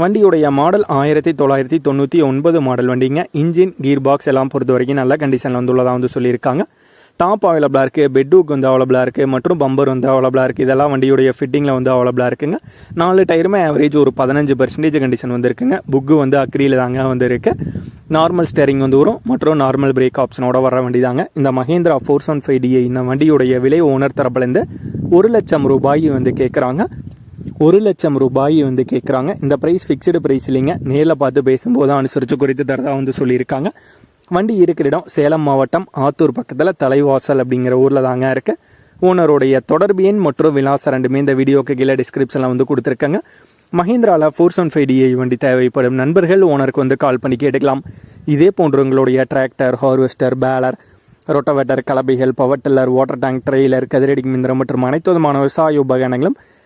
வண்டியுடைய மாடல் ஆயிரத்தி தொள்ளாயிரத்தி தொண்ணூற்றி ஒன்பது மாடல் வண்டிங்க. இன்ஜின் கீர் பாக்ஸ் எல்லாம் பொறுத்த வரைக்கும் நல்ல கண்டிஷனில் வந்துள்ளதாக வந்து சொல்லியிருக்காங்க. டாப் அவைலபிளாக இருக்குது பெட்ரூக் வந்து அவைலபிளாக இருக்குது மற்றும் பம்பர் வந்து அவைலபிளாக இருக்குது இதெல்லாம் வண்டியுடைய ஃபிட்டிங்கில் வந்து அவைலபிளாக இருக்குங்க. நாலு டயருமே ஆவரேஜ் ஒரு பதினஞ்சு பர்சன்டேஜ் கண்டிஷன் வந்துருக்குங்க. புக்கு வந்து அக்ரியில் தாங்க வந்துருக்கு. நார்மல் ஸ்டேரிங் வந்து வரும் மற்றும் நார்மல் பிரேக் ஆப்ஷனோட வர வண்டி தாங்க இந்த Mahindra four seven five DA இந்த வண்டியுடைய விலை ஓனர் தரப்புலேருந்து ஒரு லட்சம் ரூபாய் வந்து கேட்குறாங்க ஒரு லட்சம் ரூபாய் வந்து கேட்குறாங்க இந்த ப்ரைஸ் ஃபிக்ஸ்டு ப்ரைஸ் இல்லைங்க. நேரில் பார்த்து பேசும்போது அனுசரித்து குறித்து தரதா வந்து சொல்லியிருக்காங்க. வண்டி இருக்கிற இடம் சேலம் மாவட்டம் ஆத்தூர் பக்கத்தில் தலைவாசல் அப்படிங்கிற ஊரில் தாங்க இருக்குது ஓனருடைய தொடர்பு எண் மற்றும் விலாசம் ரெண்டுமே இந்த வீடியோக்கு கீழே டிஸ்கிரிப்ஷனில் வந்து கொடுத்துருக்காங்க. மஹேந்திராவில் ஃபோர் செவன் ஃபைவ் டிஐ வண்டி தேவைப்படும் நண்பர்கள் ஓனருக்கு வந்து கால் பண்ணி கேட்டுக்கலாம். இதே போன்று உங்களுடைய tractor harvester baler rotavator கலபைகள் power tiller water tank trailer கதிரடி மிந்திரம் மற்றும் அனைத்து விதமான விவசாய உபகரணங்களும்